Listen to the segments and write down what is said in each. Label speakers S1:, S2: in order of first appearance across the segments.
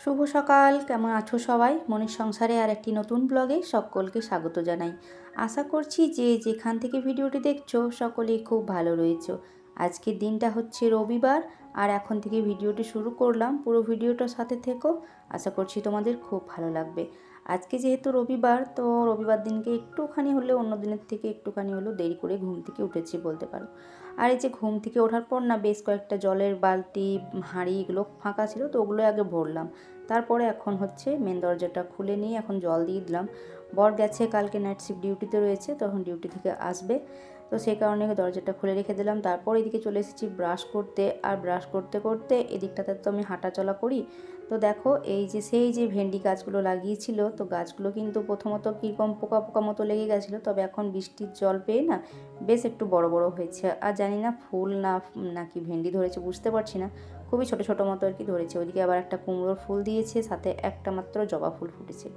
S1: শুভ সকাল, কেমন আছো সবাই? মনের সংসারে আর একটি নতুন ব্লগে সকলকে স্বাগত জানাই। আশা করছি যে যেখান থেকে ভিডিওটি দেখছ সকলেই খুব ভালো রয়েছে। আজকের দিনটা হচ্ছে রবিবার আর এখন থেকে ভিডিওটি শুরু করলাম। পুরো ভিডিওটার সাথে থেকো। আশা করছি তোমাদের খুব ভালো লাগবে। আজকে যেহেতু রবিবার, তো রবিবার দিনকে একটুখানি হলেও অন্য দিনের থেকে একটুখানি হলেও দেরি করে ঘুম থেকে উঠেছি বলতে পারো। আর এই যে ঘুম থেকে ওঠার পর না বেশ কয়েকটা জলের বালতি, হাঁড়ি এগুলো ফাঁকা ছিল, তো ওগুলো আগে ভরলাম। তারপরে এখন হচ্ছে মেন দরজাটা খুলে নিয়ে এখন জল দিয়ে দিলাম। বর গেছে, কালকে নাইট শিফট ডিউটিতে রয়েছে, তখন ডিউটি থেকে আসবে। তো সেই কারণে দরজাটা খুলে রেখে দিলাম। তারপর এদিকে চলে এসেছি ব্রাশ করতে। আর ব্রাশ করতে করতে এদিকটাতে তো আমি হাঁটা চলা করি। তো দেখো, এই যে সেই যে ভেন্ডি গাছগুলো লাগিয়েছিল, তো গাছগুলো কিন্তু প্রথমত কীরকম পোকা পোকা মতো লেগে গেছিল, তবে এখন বৃষ্টির জল পেয়ে না বেশ একটু বড় বড় হয়েছে। আর জানি না ফুল না নাকি ভেন্ডি ধরেছে বুঝতে পারছি না। খুবই ছোটো ছোটো মতো আর কি ধরেছে। ওইদিকে আবার একটা কুমড়োর ফুল দিয়েছে, সাথে একটা মাত্র জবা ফুল ফুটেছে।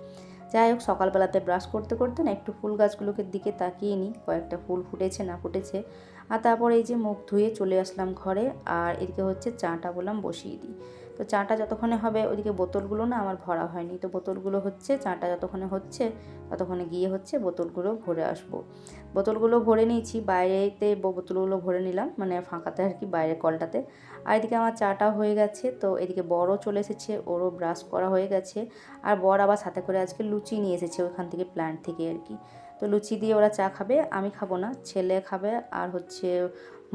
S1: যাই হোক, সকালবেলাতে ব্রাশ করতে করতে না একটু ফুল গাছগুলোকে দিকে তাকিয়ে নিই কয়েকটা ফুল ফুটেছে, না ফুটেছে। আর তারপর এই যে মুখ ধুয়ে চলে আসলাম ঘরে, আর এদিকে হচ্ছে চাটা বললাম বসিয়ে দিই। তো চাটা যতক্ষণে হবে ওইদিকে বোতলগুলো না আমার ভরা হয়নি। তো বোতলগুলো হচ্ছে, চাটা যতক্ষণে হচ্ছে, ততক্ষণে গিয়ে হচ্ছে বোতলগুলো ভরে আসব। বোতলগুলো ভরে নিয়েছি, বাইরেতে বোতলগুলো ভরে নিলাম মানে ফাঁকাতে আর কি বাইরের কলটাতে। আর এদিকে আমার চাটা হয়ে গেছে, তো এদিকে বড়ও চলে এসেছে, ওরও ব্রাশ করা হয়ে গেছে। আর বর আবার সাথে করে আজকে লুচি নিয়ে এসেছে ওইখান থেকে প্ল্যান্ট থেকে আর কি। তো লুচি দিয়ে ওরা চা খাবে, আমি খাব না, ছেলে খাবে, আর হচ্ছে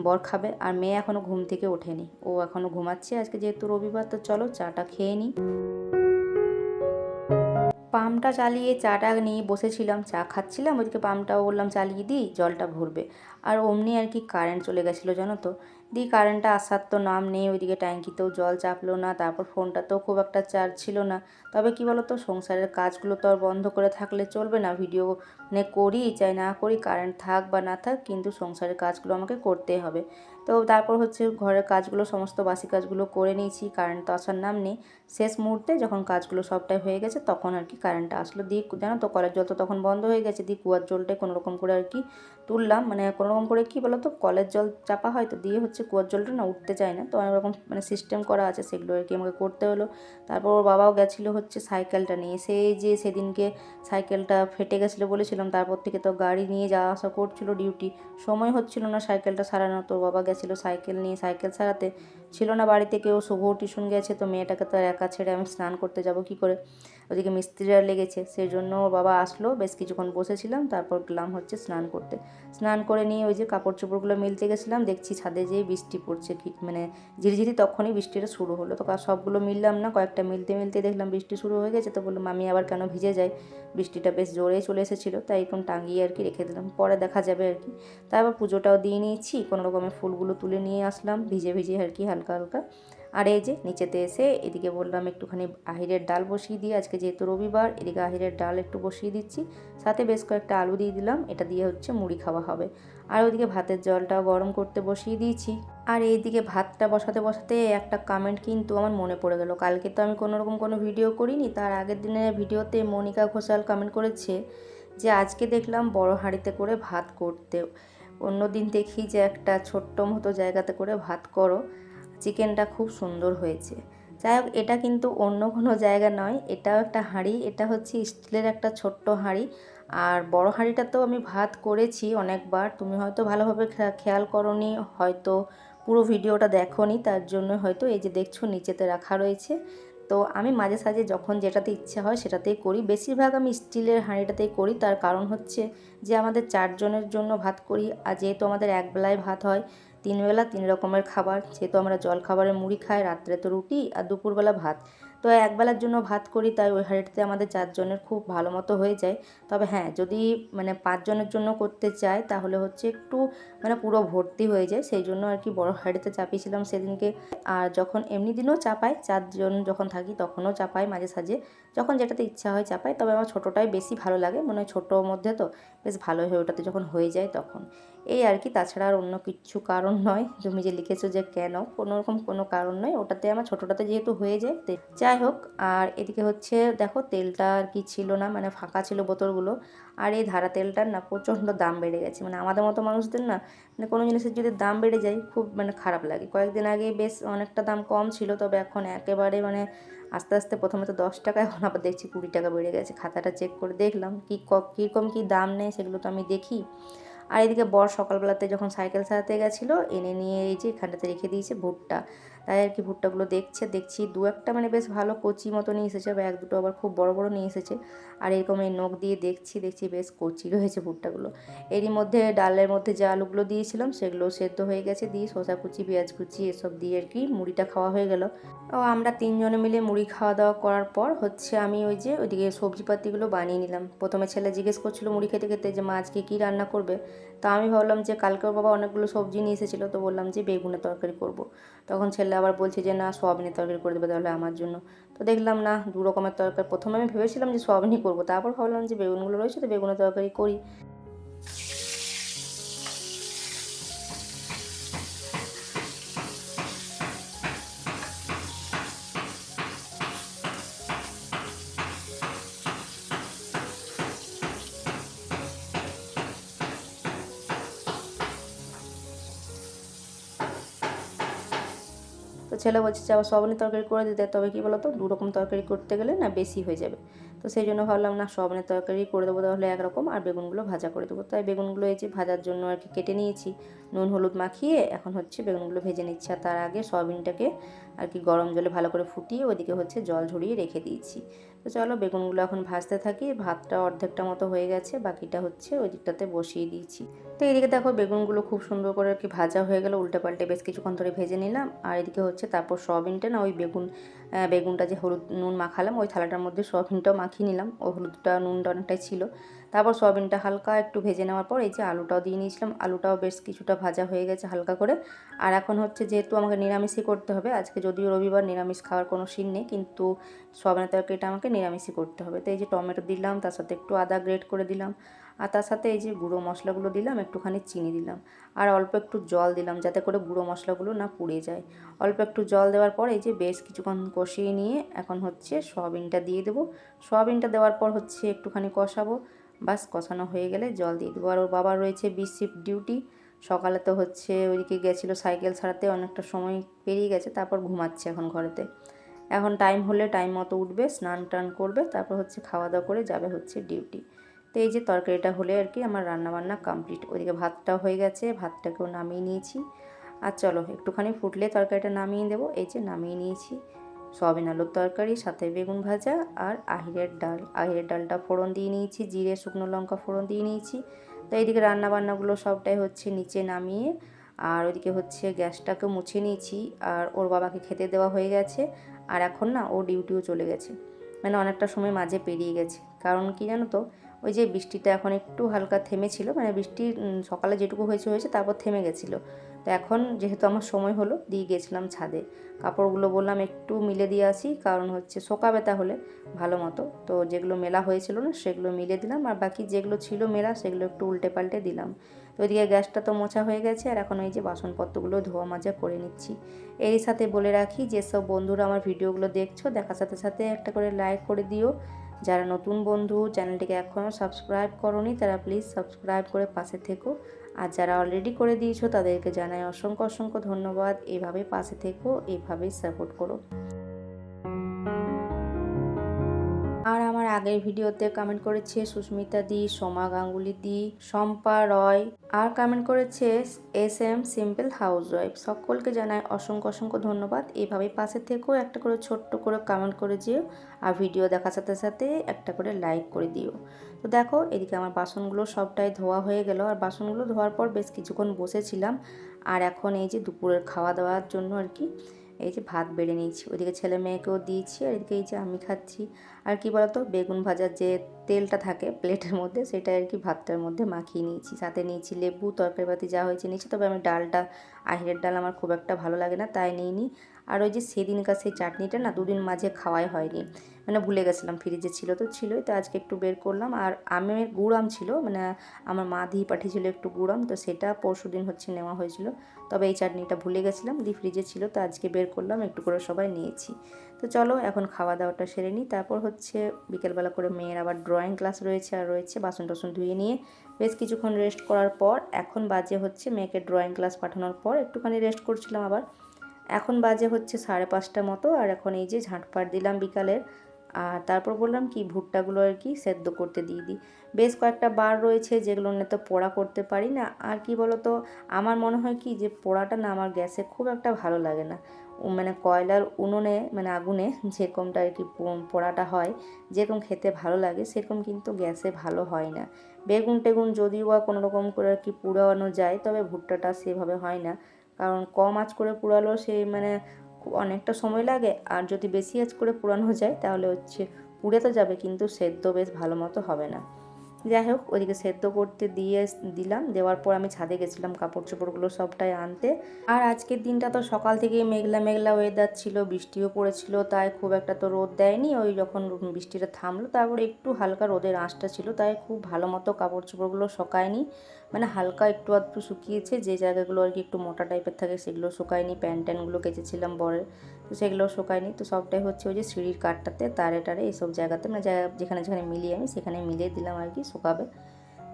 S1: বর খাবে। আর মেয়ে এখনও ঘুম থেকে ওঠেনি। ও এখনও ঘুমাচ্ছে। আজকে যেহেতু রবিবার, তো চলো চাটা খেয়ে নিই পাম্পটা চালিয়ে চাটা নিয়ে বসেছিলাম, চা খাচ্ছিলাম। ওইদিকে পাম্পটাও বললাম, চালিয়ে দিই, জলটা ভরবে। আর অমনি আর কি কারেন্ট চলে গেছিল, জানো তো? দিয়ে কারেন্টটা আসার তো নাম নেই। ওইদিকে ট্যাঙ্কিতেও জল চাপলো না। তারপর ফোনটাতেও খুব একটা চার্জ ছিল না। তবে কি বলতো, সংসারের কাজগুলো তো আর বন্ধ করে থাকলে চলবে না। ভিডিও মানে করি, চাই না করি কারেন্ট থাক বা না থাক, কিন্তু সংসারের কাজগুলো আমাকে করতেই হবে। তো তারপর হচ্ছে ঘরের কাজগুলো, সমস্ত বাসি কাজগুলো করে নিয়েছি কারেন্ট তো আসার নাম নেই। শেষ মুহূর্তে যখন কাজগুলো সবটাই হয়ে গেছে, তখন আর কি কারেন্টটা আসলো। দিয়ে জানো তো, কলের জল তো তখন বন্ধ হয়ে গেছে দিয়ে কুয়ার জলটাই কোনো রকম করে আর কি তুললাম। মানে কোনো রকম করে কী বলো তো কলের জল চাপা হয় তো দিয়ে হচ্ছে কুয়ার জলটা না উঠতে চায় না। তো অনেক রকম মানে সিস্টেম করা আছে, সেগুলো আর কি আমাকে করতে হলো। তারপর ওর বাবাও গেছিল হচ্ছে সাইকেলটা নিয়ে। সেই যে সেদিনকে সাইকেলটা ফেটে গেছিল বলেছিলাম, তারপর থেকে তো গাড়ি নিয়ে যাওয়া আসা করছিল ডিউটি। সময় হচ্ছিল না সাইকেলটা সারানো, তোর বাবা গেছিল সাইকেল নিয়ে। সাইকেল সারাতে ছিল না বাড়িতে, কেউ শুভ টিউশন গেছে, তো মেয়েটাকে তো একা ছেড়ে আমি স্নান করতে যাব কি করে? ওদিকে মিস্ত্রিরা লেগেছে সেই জন্য বাবা আসলো, বেশ কিছুক্ষণ বসেছিলাম, তারপর গেলাম হচ্ছে স্নান করতে। স্নান করে নিয়ে ওই যে কাপড় চোপড়গুলো মিলতে গেছিলাম, দেখছি ছাদে যেয়ে বৃষ্টি পড়ছে ঠিক মানে ঝিরিঝিরি তখনই বৃষ্টিটা শুরু হলো। তো সবগুলো মিললাম না, কয়েকটা মিলতে মিলতে দেখলাম বৃষ্টি শুরু হয়ে গেছে তো বললাম আমি আবার কেন ভিজে যাই বৃষ্টিটা বেশ জোরে চলে এসেছিল, তাই এখন টাঙিয়ে আর কি রেখে দিলাম। পরে দেখা যাবে আর কি। তারপর পুজোটাও দিয়ে নিয়েছি, কোনো রকমের ফুলগুলো তুলে নিয়ে আসলাম, ভিজে ভিজে আর কি হালকা হালকা। আর এই যে নিচেতে এসে এদিকে বললাম একটুখানি আহিরের ডাল বসিয়ে দিয়ে, আজকে যেহেতু রবিবার, এদিকে আহিরের ডাল একটু বসিয়ে দিচ্ছি। সাথে বেশ কয়েকটা আলু দিয়ে দিলাম, এটা দিয়ে হচ্ছে মুড়ি খাওয়া হবে। আর ওইদিকে ভাতের জলটা গরম করতে বসিয়ে দিয়েছি। আর এইদিকে ভাতটা বসাতে বসাতে একটা কমেন্ট কিন্তু আমার মনে পড়ে গেল। কালকে তো আমি কোনো রকম কোনো ভিডিও করিনি, তার আগের দিনের ভিডিওতে মনিকা ঘোষাল কমেন্ট করেছে যে, আজকে দেখলাম বড় হাঁড়িতে করে ভাত করতে। অন্য দিন দেখি যে একটা ছোট্ট মতো জায়গাতে করে ভাত করো। চিকেনটা খুব সুন্দর হয়েছে। যাই হোক, এটা কিন্তু অন্য কোনো জায়গা নয়, এটাও একটা হাঁড়ি, এটা হচ্ছে স্টিলের একটা ছোট্ট হাঁড়ি। আর বড় হাঁড়িটাতেও আমি ভাত করেছি অনেকবার, তুমি হয়তো ভালোভাবে খেয়াল করনি, হয়তো পুরো ভিডিওটা দেখোনি, তার জন্য হয়তো এই যে দেখছ নিচেতে রাখা রয়েছে। তো আমি মাঝে সাঝে যখন যেটাতে ইচ্ছা হয় সেটাতেই করি। বেশিরভাগ আমি স্টিলের হাঁড়িটাতেই করি, তার কারণ হচ্ছে যে আমাদের চারজনের জন্য ভাত করি, আর যেহেতু আমাদের একবেলায় ভাত হয় তিনবেলা তিন রকমের খাবার। যেহেতু আমরা জল খাবারে মুড়ি খাই, রাত্রে তো রুটি আর দুপুরবেলা ভাত। তো একবেলার জন্য ভাত করি, তাই ওই হাঁড়িটাতে আমাদের চারজনের খুব ভালো মতো হয়ে যায়। তবে হ্যাঁ যদি মানে পাঁচজনের জন্য করতে চাই, তাহলে হচ্ছে একটু মানে পুরো ভর্তি হয়ে যায়। সেই জন্য আর কি বড় হাঁড়িতে চাপিয়েছিলাম সেদিনকে। আর যখন এমনি দিনও চাপাই, চারজন যখন থাকি তখনও চাপাই মাঝে সাঝে। যখন যেটাতে ইচ্ছা হয় চাপাই, তবে আমার ছোটোটাই বেশি ভালো লাগে। মনে হয় ছোটোর মধ্যে তো বেশ ভালো হয়ে, ওটাতে যখন হয়ে যায় তখন। এই আর কি, তাছাড়া আর অন্য কিছু কারণ নয়। তুমি যে লিখেছো যে কেন, কোনো রকম কোনো কারণ নয়। ওটাতে আমার ছোটোটাতে যেহেতু হয়ে যায় যাই হোক, আর এদিকে হচ্ছে দেখো, তেলটা আর কি ছিল না মানে ফাঁকা ছিল বোতলগুলো। আর এই ধারা তেলটার না প্রচণ্ড দাম বেড়ে গেছে। মানে আমাদের মতো মানুষদের না মানে কোনো জিনিসের যদি দাম বেড়ে যায়, খুব মানে খারাপ লাগে। কয়েকদিন আগে বেশ অনেকটা দাম কম ছিল, তবে এখন একেবারে মানে আস্তে আস্তে প্রথমে তো দশ টাকা এখন আবার দেখছি কুড়ি টাকা বেড়ে গেছে। খাতাটা চেক করে দেখলাম কী, কীরকম কী দাম নেয় সেগুলো তো আমি দেখি। আর এদিকে বর সকালবেলাতে যখন সাইকেল চালাতে গেছিল, এনে নিয়ে এই যে এখানটাতে রেখে দিয়েছে ভুট্টা। তাই আর কি ভুট্টাগুলো দেখছে, দেখছি দু একটা মানে বেশ ভালো কচি মতো নিয়ে এসেছে বা এক দুটো আবার খুব বড় বড় নিয়ে এসেছে। আর এরকম এই নখ দিয়ে দেখছি দেখছি বেশ কচি রয়েছে ভুট্টাগুলো। এরই মধ্যে ডালের মধ্যে যে আলুগুলো দিয়েছিলাম, সেগুলো সেদ্ধ হয়ে গেছে দিয়ে শসা কুচি, পেঁয়াজ কুচি, এসব দিয়ে আর কি মুড়িটা খাওয়া হয়ে গেল। ও আমরা তিনজনে মিলে মুড়ি খাওয়া দাওয়া করার পর হচ্ছে আমি ওই যে ওইদিকে সবজিপাতিগুলো বানিয়ে নিলাম। প্রথমে ছেলে জিজ্ঞেস করছিল মুড়ি খেতে খেতে যে, মা আজকে কী রান্না করবে? তা আমি ভাবলাম যে কালকে ওর বাবা অনেকগুলো সবজি নিয়ে এসেছিল, তো বললাম যে বেগুনের তরকারি করব। তখন ছেলে আবার বলছে যে না, সোয়াবিনের তরকারি করে দেবে তাহলে আমার জন্য। তো দেখলাম না, দু রকমের তরকারি। প্রথমে আমি ভেবেছিলাম যে সোয়াবিনই করব, তারপর ভাবলাম যে বেগুনগুলো রয়েছে তো বেগুনের তরকারি করি। ছেলে বলছে যে আবার সবনের তরকারি করে দিতে, তবে কী বলতো? দু রকম তরকারি করতে গেলে না বেশি হয়ে যাবে। তো সেই জন্য ভাবলাম, না সবনের তরকারি করে দেবো তাহলে একরকম, আর বেগুনগুলো ভাজা করে দেবো। তাই বেগুনগুলো এই যে ভাজার জন্য আর কি কেটে নিয়েছি, নুন, হলুদ মাখিয়ে এখন হচ্ছে বেগুনগুলো ভেজে নিচ্ছি। আর তার আগে সয়াবিনটাকে আর কি গরম জলে ভালো করে ফুটিয়ে ওদিকে হচ্ছে জল ঝরিয়ে রেখে দিয়েছি। তো চলো বেগুনগুলো এখন ভাজতে থাকি। ভাতটা অর্ধেকটা মতো হয়ে গেছে, বাকিটা হচ্ছে ওই দিকটাতে বসিয়ে দিয়েছি। তো এইদিকে দেখো বেগুনগুলো খুব সুন্দর করে আর কি ভাজা হয়ে গেলো উল্টে পাল্টে বেশ কিছুক্ষণ ধরে ভেজে নিলাম। আর এদিকে হচ্ছে তারপর সয়াবিনটা না ওই বেগুন বেগুনটা যে হলুদ নুন মাখালাম, ওই থালাটার মধ্যে সয়াবিনটাও মাখিয়ে নিলাম। ওই হলুদটা নুনটা অনেকটাই ছিল। তারপর সয়াবিনটা হালকা একটু ভেজে নেওয়ার পর এই যে আলুটাও দিয়ে নিয়েছিলাম। আলুটাও বেশ কিছুটা ভাজা হয়ে গেছে হালকা করে। আর এখন হচ্ছে যেহেতু আমাকে নিরামিষই করতে হবে, আজকে যদিও রবিবার নিরামিষ খাওয়ার কোনো সিন নেই, কিন্তু সয়াবিনের তরকারিটা আমাকে নিরামিষই করতে হবে। তো এই যে টমেটো দিলাম, তার সাথে একটু আদা গ্রেট করে দিলাম, আর তার সাথে এই যে গুঁড়ো মশলাগুলো দিলাম, একটুখানি চিনি দিলাম, আর অল্প একটু জল দিলাম যাতে করে গুঁড়ো মশলাগুলো না পুড়ে যায়। অল্প একটু জল দেওয়ার পর এই যে বেশ কিছুক্ষণ কষিয়ে নিয়ে এখন হচ্ছে সয়াবিনটা দিয়ে দেবো। সয়াবিনটা দেওয়ার পর হচ্ছে একটুখানি কষাবো। বাস কষানো হয়ে গেলে জল দিয়ে দেবো। আর ওর বাবার রয়েছে বিশ শিফট ডিউটি। সকালে তো হচ্ছে ওইদিকে গেছিল সাইকেল ছাড়াতে, অনেকটা সময় পেরিয়ে গেছে, তারপর ঘুমাচ্ছে এখন ঘরেতে। এখন টাইম হলে টাইম মতো উঠবে, স্নান টান করবে, তারপর হচ্ছে খাওয়া দাওয়া করে যাবে হচ্ছে ডিউটি। তো এই যে তরকারিটা হলে আর কি আমার রান্নাবান্না কমপ্লিট ওইদিকে ভাতটা হয়ে গেছে, ভাতটাকেও নামিয়ে নিয়েছি। আর চলো, একটুখানি ফুটলে তরকারিটা নামিয়ে দেবো। এই যে নামিয়ে নিয়েছি। সয়াবিন আলুর তরকারি, সাথে বেগুন ভাজা আর আহিরের ডাল। আহিরের ডালটা ফোড়ন দিয়ে নিয়েছি, জিরে, শুকনো লঙ্কা ফোড়ন দিয়ে নিয়েছি। তো এইদিকে রান্নাবান্নাগুলো সবটাই হচ্ছে নিচে নামিয়ে আর ওইদিকে হচ্ছে গ্যাসটাকে মুছে নিয়েছি আর ওর বাবাকে খেতে দেওয়া হয়ে গেছে। আর এখন না ও ডিউটিও চলে গেছে। মানে অনেকটা সময় মাঝে পেরিয়ে গেছে। কারণ কি জানো তো, ওই যে বৃষ্টিটা এখন একটু হালকা থেমেছিল মানে বৃষ্টি সকালে যেটুকু হয়েছে হয়েছে, তারপর থেমে গেছিল। তো এখন যেহেতু আমার সময় হলো, দিয়ে গেছিলাম ছাদে। কাপড়গুলো বললাম একটু মিলে দিয়ে আসি, কারণ হচ্ছে শোকাবে তাহলে ভালো মতো। তো যেগুলো মেলা হয়েছিল না, সেগুলো মিলে দিলাম, আর বাকি যেগুলো ছিল মেলা, সেগুলো একটু উল্টে পাল্টে দিলাম। তো ওইদিকে গ্যাসটা তো মোছা হয়ে গেছে, আর এখন ওই যে বাসনপত্রগুলো ধোয়া মাজা করে নিচ্ছি। এরই সাথে বলে রাখি যেসব বন্ধুরা আমার ভিডিওগুলো দেখছ, দেখার সাথে সাথে একটা করে লাইক করে দিও। যারা নতুন বন্ধু, চ্যানেলটিকে এখনও সাবস্ক্রাইব করনি, তারা প্লিজ সাবস্ক্রাইব করে পাশে থেকো। আর যারা অলরেডি করে দিয়েছ, তাদেরকে জানাই অসংখ্য অসংখ্য ধন্যবাদ। এভাবে পাশে থেকো, এভাবেই সাপোর্ট করো। আর আমার আগের ভিডিওতে কমেন্ট করেছে সুস্মিতা দি, সোমা গাঙ্গুলি দি, শম্পা রয়, আর কমেন্ট করেছে S M simple housewife সকলকে জানাই অসংখ্য অসংখ্য ধন্যবাদ। এইভাবে পাশে থেকেও একটা করে ছোট্ট করে কমেন্ট করে যেও আর ভিডিও দেখার সাথে সাথে একটা করে লাইক করে দিও। তো দেখো, এদিকে আমার বাসনগুলো সবটাই ধোয়া হয়ে গেল। আর বাসনগুলো ধোয়ার পর বেশ কিছুক্ষণ বসেছিলাম। আর এখন এই যে দুপুরের খাওয়া দাওয়ার জন্য আর কি, এই যে ভাত বেড়ে নিয়েছি। ওইদিকে ছেলে মেয়েকেও দিয়েছি, আর এদিকে এই যে আমি খাচ্ছি। আর কি বলতো, বেগুন ভাজার যে তেলটা থাকে প্লেটের মধ্যে, সেটা আর কি ভাতটার মধ্যে মাখিয়ে নিয়েছি। সাথে নিয়েছি লেবু তরকারি পাতি যা হয়েছে নিয়েছি। তবে আমি ডালটা আহিরের ডাল আমার খুব একটা ভালো লাগে না, তাই নিইনি। আর ওই যে সেদিনকার সেই চাটনিটা না দুদিন মাঝে খাওয়াই হয়নি। মানে ভুলে গেছিলাম, ফ্রিজে ছিল তো ছিলই, তো আজকে একটু বের করলাম। আর আমের গুড়াম ছিল মানে আমার মা দিয়ে পাঠিয়েছিল একটু গুড়াম তো সেটা পরশু দিন হচ্ছে নেওয়া হয়েছিল। তবে এই চাটনিটা ভুলে গেছিলাম দিয়ে ফ্রিজে ছিল, তো আজকে বের করলাম, একটু করে সবাই নিয়েছি। তো চলো, এখন খাওয়া দাওয়াটা সেরে নিই। তারপর হচ্ছে বিকেলবেলা করে মেয়ের আবার ড্রয়িং ক্লাস রয়েছে, আর রয়েছে বাসন টাসন ধুয়ে নিয়ে। বেশ কিছুক্ষণ রেস্ট করার পর, এখন বাজে হচ্ছে মেয়েকে ড্রয়িং ক্লাস পাঠানোর পর, একটুখানি রেস্ট করছিলাম আবার। এখন বাজে হচ্ছে সাড়ে পাঁচটা মতো, আর এখন এই যে ঝাঁটপাট দিলাম বিকালের। আর তারপর বললাম কি, ভুট্টাগুলো আর কি সেদ্ধ করতে দিয়ে দিই। বেশ কয়েকটা বার রয়েছে যেগুলো নিয়ে তো পোড়া করতে পারি না। আর কি বলতো, আমার মনে হয় কি যে পোড়াটা না আমার গ্যাসে খুব একটা ভালো লাগে না। মানে কয়লার উনুনে মানে আগুনে যেরকমটা আর কি পোড়াটা হয়, যেরকম খেতে ভালো লাগে সেরকম কিন্তু গ্যাসে ভালো হয় না। বেগুন টেগুন যদিও বা কোনো রকম করে আর কি পুড়ানো যায়, তবে ভুট্টাটা সেভাবে হয় না। কারণ কম আঁচ করে পুরালো সেই মানে অনেকটা সময় লাগে, আর যদি বেশি আঁচ করে পুরানো যায় তাহলে হচ্ছে পুড়ে তো যাবে, কিন্তু সেদ্ধ বেশ ভালো মতো হবে না। যাই হোক ওইদিকে সেদ্ধ করতে দিয়ে দিলাম। দেওয়ার পর আমি ছাদে গেছিলাম কাপড় চোপড়গুলো সবটাই আনতে। আর আজকের দিনটা তো সকাল থেকে মেঘলা মেঘলা ওয়েদার ছিল, বৃষ্টিও পড়েছিল, তাই খুব একটা তো রোদ দেয়নি। ওই যখন বৃষ্টিটা থামলো, তারপরে একটু হালকা রোদের আঁশটা ছিল, তাই খুব ভালো মতো কাপড় চোপড়গুলো শুকায়নি। মানে হালকা একটু আধটু শুকিয়েছে, যে জায়গাগুলো আর কি একটু মোটা টাইপের থাকে, সেগুলো শুকায়নি। প্যান্ট ট্যান্টগুলো কেচেছিলাম বরের। তো সেগুলো শুকায়নি। তো সবটাই হচ্ছে ওই যে সিঁড়ির কাঠটাতে, তারে টারে এইসব জায়গাতে মানে যেখানে যেখানে মিলিয়ে আমি সেখানে মিলিয়ে দিলাম আর কি, শুকাবে।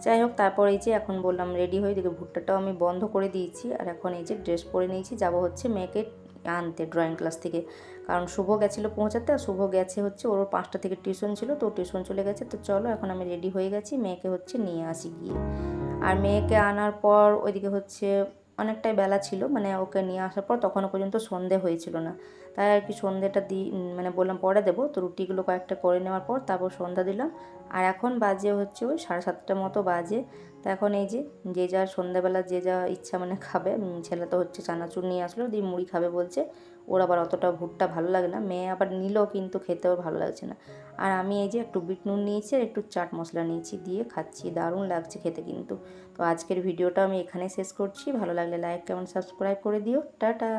S1: যাই হোক, তারপর এই যে এখন বললাম রেডি হয়ে দেখে ভুট্টাটাও আমি বন্ধ করে দিয়েছি। আর এখন এই যে ড্রেস পরে নিয়েছি, যাব হচ্ছে মেয়েকে আনতে ড্রয়িং ক্লাস থেকে। কারণ শুভ গেছিল পৌঁছাতে, আর শুভ গেছে হচ্ছে ওর পাঁচটা থেকে টিউশন ছিল, তো টিউশন চলে গেছে। তো চলো, এখন আমি রেডি হয়ে গেছি, মেয়েকে হচ্ছে নিয়ে আসি গিয়ে। আর মেয়েকে আনার পর ওইদিকে হচ্ছে অনেকটাই বেলা ছিল মানে ওকে নিয়ে আসার পর তখনও পর্যন্ত সন্ধে হয়েছিল না। তাই আর কি সন্ধেটা দিই মানে বললাম পরে দেবো। তো রুটিগুলো কয়েকটা করে নেওয়ার পর তারপর সন্ধ্যা দিলাম। আর এখন বাজে হচ্ছে ওই সাড়ে সাতটার মতো বাজে। তো এখন এই যে যে যার সন্ধ্যাবেলা যে যা ইচ্ছা মানে খাবে ছেলে তো হচ্ছে চানাচুর নিয়ে আসলো, দিয়ে মুড়ি খাবে বলছে। ওর আবার অতটা ভুট্টা ভালো লাগে না। মেয়ে আবার নিল কিন্তু খেতেও ভালো লাগছে না। আর আমি এই যে একটু বিট নুন নিয়েছি আর একটু চাট মশলা নিয়েছি দিয়ে খাচ্ছি। দারুণ লাগছে খেতে কিন্তু। তো আজকের ভিডিওটা আমি এখানে শেষ করছি। ভালো লাগলে লাইক কেমন সাবস্ক্রাইব করে দিও। টাটা!